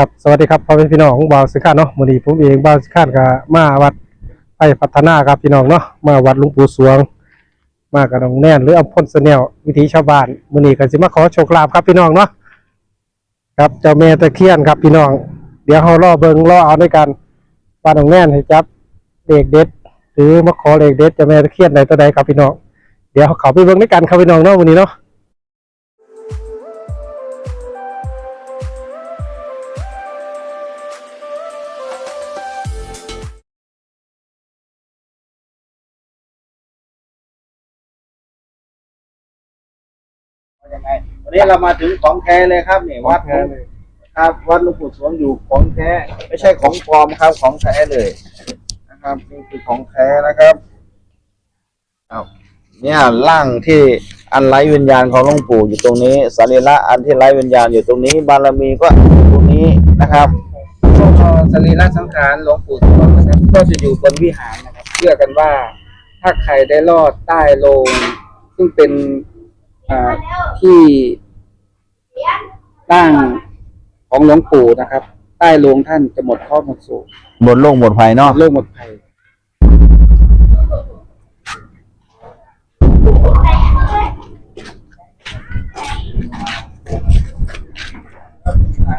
ครับสวัสดีครับพ่อแม่พี่น้องบ่าวสิคานเนาะมื้อนี้ผมเองบ่าวสิคานก็มาวัดไผ่พัฒนาครับพี่น้องเนาะมาวัดหลวงปู่สวง มากับน้องแน่นหรืออำพลเสนียววิถีชาวบ้านมื้อนี้ก็สิมาขอโชคลาภครับพี่น้องเนาะครับเจ้าแม่ตะเคียนครับพี่น้อง เดี๋ยวเฮารอเบิ่งรอเอาด้วยกันว่าน้องแน่นให้จับเลขเด็ด หรือมาขอเลขเด็ดเจ้าแม่ตะเคียนใดตัวใดครับพี่น้องเดี๋ยวเขาไปเบิงด้วยกันครับพี่น้องเนาะมื้อนี้เนาะ ยังไงวันนี้เรามาถึงของแท้เลยครับนี่วัดครับวัดหลวงปู่สวงอยู่ของแท้ไม่ใช่ของปลอมครับของแท้เลยนะครับนี่คือของแท้นะครับเอาเนี่ยร่างที่อันไร้วิญญาณของหลวงปู่อยู่ตรงนี้สรีระอันที่ไร้วิญญาณอยู่ตรงนี้ บารมีก็อยู่ตรงนี้นะครับพวกสรีระสังขารหลวงปู่สวงนะครับก็จะอยู่บนวิหารนะครับเชื่อกันว่าถ้าใครได้ลอดใต้โลงซึ่งเป็น อ่าที่ตั้งของหลวงปู่นะครับ ใต้โลงท่านจะหมดข้อหมดสูหมดโลกหมดภัยหมเนาะดโรคหมดภัย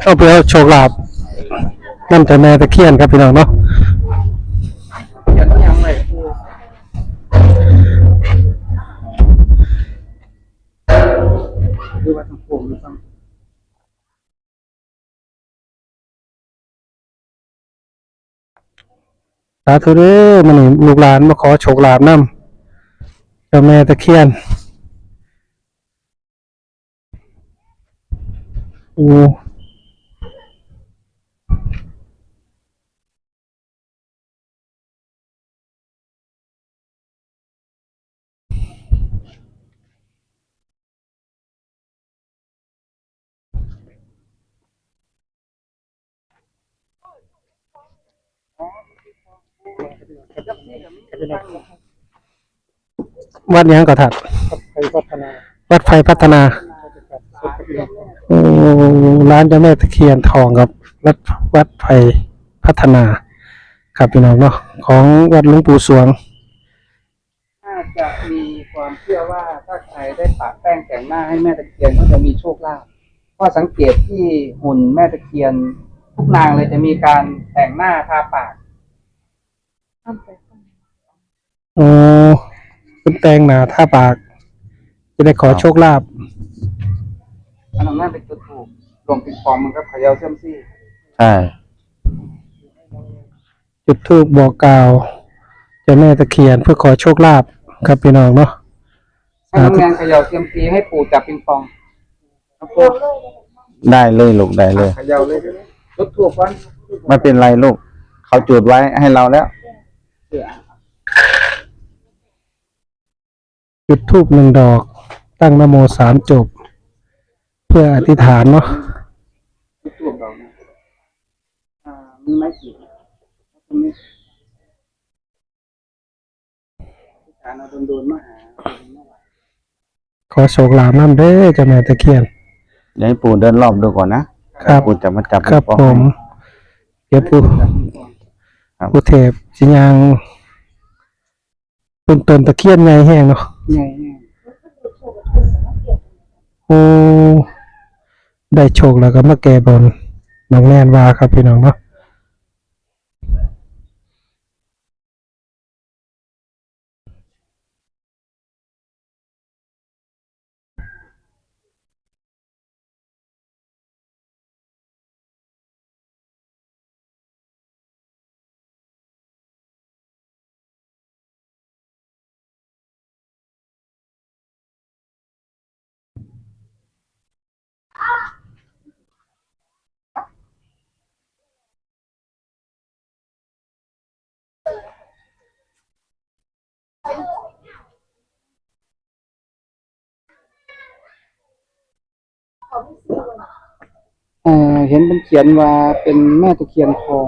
เอาไปเอาโชคลาภนั่นแต่แม่ตะเคียนครับพี่น้องเนาะ คือว่าทั้งผมทั้งสาธุเด้อมันนี่ลูกหลานมาขอโชคลาภนำเจ้าแม่ตะเคียนโอ้ วัดหยังก็ถัดไปพัฒนาวัดไฟพัฒนาโอ้ร้านเจ้าแม่ตะเคียนทองครับ วัดวัดไฟพัฒนา ครับพี่น้องเนาะของวัดหลวงปู่สวงน่าจะมีความเชื่อว่าถ้าใครได้ปะแป้งแต่งหน้าให้แม่ตะเคียนก็จะมีโชคลาภเพราะสังเกตที่หุ่นแม่ตะเคียน ทุกนางเลยจะมีการแต่งหน้าทาปาก โอ้คุณแตงหนาท่าปาก จะได้ขอโชคลาภอันนั้นน่าเป็นจุดถูกรวมปิงปองมันก็เขย่าเชื่อมซี่ใช่จุดธูปบอกกล่าวเจ้าแม่ตะเคียนเพื่อขอโชคลาภครับพี่น้องเนาะให้น้องแนนเขย่าเชื่อมซี่ให้ปู่จับปิงปองครับปู่ได้เลยลูกได้เลย เขย่าเลยจุดถูกวันไม่เป็นไรลูก เขาจุดไว้ให้เราแล้วเสือ จุดธูปหนึ่งดอก ตั้งนโมสามจบ เพื่ออธิษฐานเนาะจุดถูกเรานะอ่ามีไม้ขีดตรงนี้ฐานเอาโดนๆมาหาขอโชคลาภน้ำเด้อเจ้าแม่ตะเคียน เดี๋ยวให้ปู่เดินรอบดูก่อนนะครับ ปู่จะมาจับครับปิงปองผม เดี๋ยวผู้ ครับผู้เทพสิยังต้นต้นตะเคียนไงแห้งเนาะไงเนี่ยโอ้ได้โชคแล้วก็มาแก้บนน้องแนนว่าครับพี่น้องเนาะ เออเห็นเป็นเขียนว่าเป็นแม่ตะเคียนทอง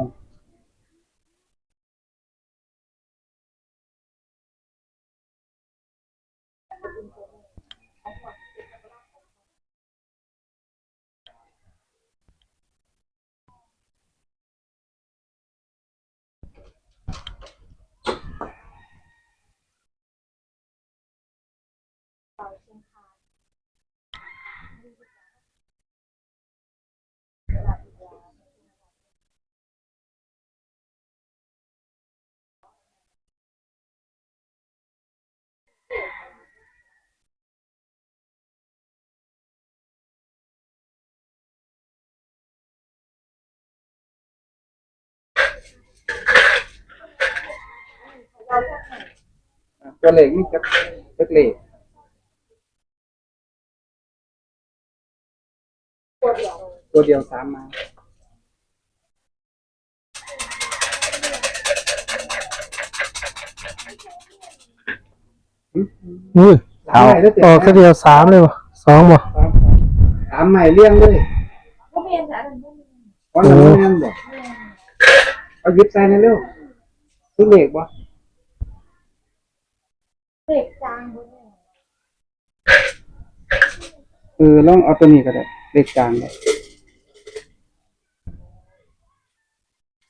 ตัวเลขนี่จะจะเลขตัวเดียวสามมาอุ้ยสามใหม่ได้เต็มออกแค่เดียวสามเลยวะสองบ่สามใหม่เลี้ยงเลยก็เมียนค่ะอันนั้นบ่มีวันนั้นแม่นบอกเอาหยิบใส่ในเร็วตัวเลขบ่ เด็กจางบ่เนี่ยเออลองเอาตัวนี้ก็ได้เลขกลางได้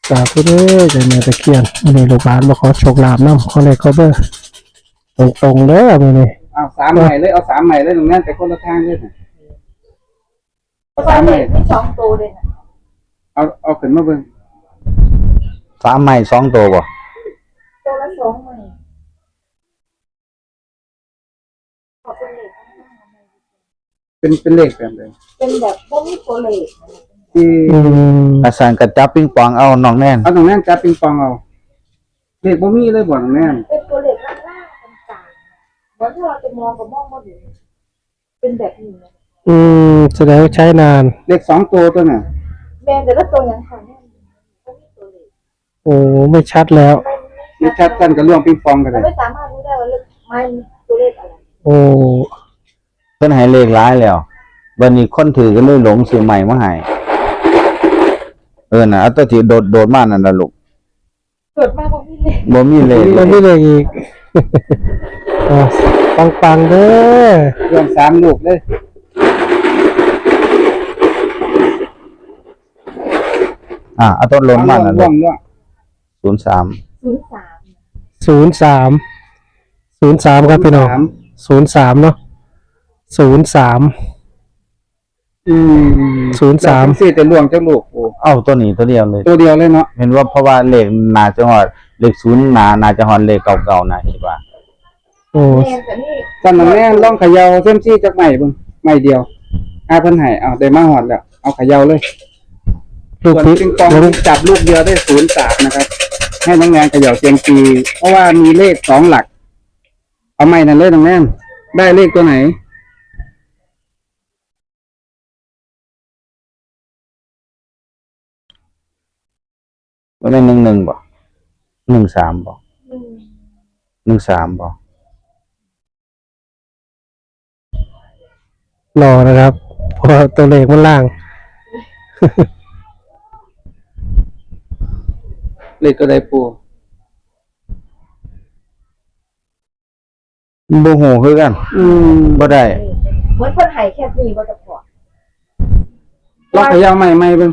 สาธุเด้อใจแม่ตะเคียนมื้อนี้ลูกหลานมาขอโชคลาภนำขอเลขขอเบอร์ตรงๆเด้อมื้อนี้เอาสามใหม่เลยเอาสามใหม่เลยตรงนั้นแต่คนละทางเลยนะเอาก็สามใหเด็ม่กไม่สองตัวเลยนะเอาเอาขึ้นมาเบิ่งสามใหม่สองตัวบ่ ตัวละสองหมื่นขอบเป็นเด็ก เป็นเป็นเลขแบบเลยเป็นแบบพวกมีตัวเล็กที่อืมอาจารย์กระจับปิงปองเอาน้องแน่นเอาตรงนั้นจับปิงปองเอาเลขบ่มีเลยบ่ตรงนั้นเป็นตัวเล็กล่างๆกลางๆเหมือนถ้าเราจะมองก็มองไม่เห็นเป็นแบบนี้นะอืมแสดงว่าใช้นาน เลขสองตัวตัวน่ะแม่แต่ละตัวยังค่ะเนี่ยมันมีตัวเล็กโอ้ไม่ชัดแล้วมีชัดกันกับล่วงปิงปองกันเราเลยไม่สามารถรู้ได้ว่าเลขมันตัวเลขอะไร โอ้เพิ่นให้เลขร้ายแล้วบัดนี้คนถือก็เลยหลงซื้อใหม่มาให้เออน่ะเอาตัวที่โดดโดดมานั่นล่ะลูกเกิดมาพวกนี้เลยบ่มีเลขมันไม่เลยอีกอะปังๆเด้อล่วงสามลูกเลยอะเอาตัวหล่นมานั่นล่ลูวกงล่วง03ศูนย์สามศูนย์สามศูนย์สามครับพี่น้องสามศูนย์สามเนาะ ศูนย์สามอืมศูนย์สามแล้วจังสี่แต่ล่วงจังลูกโอ้เอาตัวนี้ตัวเดียวเลย ตัวเดียวเลยเนาะเห็นว่าเพราะว่าเลขน่าจะฮอดเลขศูนย์น่าน่าจะฮอดเลขเก่าๆนะคิดว่าโอ้แม่แต่นี่ตอนนั้นแม่ลองเขย่าเส้นซี่จักใหม่เบิ่งใหม่เดียวอาเพิ่นให้เอาได้มาฮอดแล้วเอาเขย่าเลยลูกส่วนพี่ปิงปองจับลูกเดียวได้ศูนย์สามนะครับ ให้น้องแนนเขย่าเซียงปี เพราะว่ามีเลขสองหลัก เอาใหม่นั่นเลยน้องแนนได้เลขตัวไหน บ่แม่น11บ่13บ่หนึ่ง13บ่รอนะครับ เพราะว่าตัวเลขมันล่าง เลขตัวใดปูบ่ฮู้คือกันอืมบ่ได้เหมือนคนไห้แค่นี้ก็จะพอลองเขย่าใหม่ใหม่เบิ่ง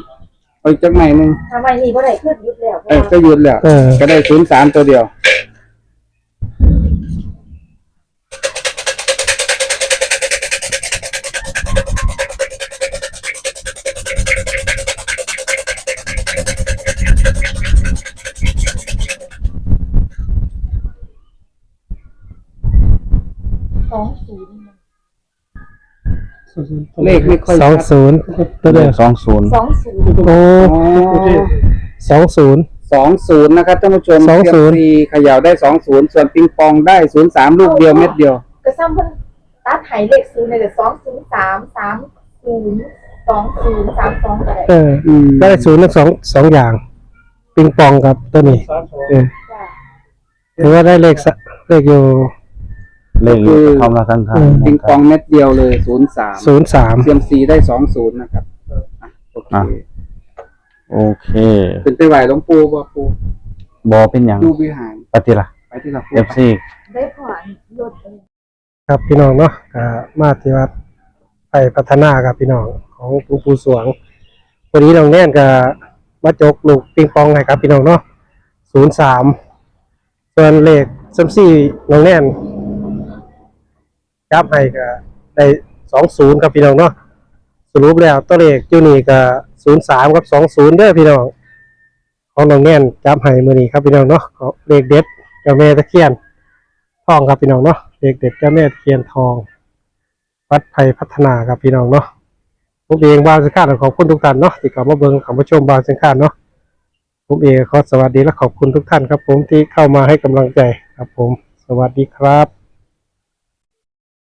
เอาอีกจักใหม่หนึงทำไมนี่ก็ได้ขึ้นยุดแล้วเพเอราะอว่าก็หยุดแล้ว เออ ก็ได้ศูนย์สามตัวเดียว เลขไม่ค่อยสองชัดศูนย์ตัวเลเดียวข20สองศูนย์โอ้อ๋อสองศูนย์ สองศูนย์นะครับท่านผู้ชมสองศูนย์เซียมซีเขย่าได้สองศูนย์ส่วนปิงปองได้ศูนย์สามลูกเดียวเม็ดเดียว กระซ้ำเพิ่นตัดไห้เลขศูนย์เลยสองศูนย์สามสามศูนย์สองศูนย์สามสองก็ได้เอออืมได้ศูนย์ทั้งสองสองอย่าง ปิงปองกับตัวนี้ เออจ้ะหรือว่าได้เลขสะเลขอยู่ เลขอยู่เข้ามาข้างอืมปิงปองเม็ดเดียวเลยศูนย์สามศูนย์สามเซียมซีได้สองศูนย์นะครับอะโอเคๆโอเคเป็นไปไหวหลวงปู่บ่ปู่บ่เป็นหยังดูวิหารปฏิล่ะไปที่หลัก FC ได้ผ่อนรถเลยครับพี่น้องเนาะก็มาที่วัดไปพัฒนาครับพี่น้องของหลวงปู่สวงวันนี้น้องแน่นก็มาจกลูกปิงปองให้ครับพี่น้องเนาะศูนย์สามส่วนเลขซัมซี่น้องแน่น จับให้ก็ได้สองศูนย์ครับพี่น้องเนาะสรุปแล้วตัวเลขอยู่นี่ก็ศูนย์สามกับสองศูนย์เด้อพี่น้องของน้องแน่นจับให้มือนี้ครับพี่น้องเนาะเลขเด็ดเจ้าแม่ตะเคียนทองครับพี่น้องเนาะเด็กเด็กเจ้าแม่ตะเคียนทอง วัดไผ่พัฒนาครับพี่น้องเนาะผมเองบาวสังขารขอบคุณทุกท่านเนาะที่เข้ามาเบิ่งเข้ามาชมบาวสังขารเนาะผมเองขอสวัสดีและขอบคุณทุกท่านครับผมที่เข้ามาให้กำลังใจครับผม สวัสดีครับ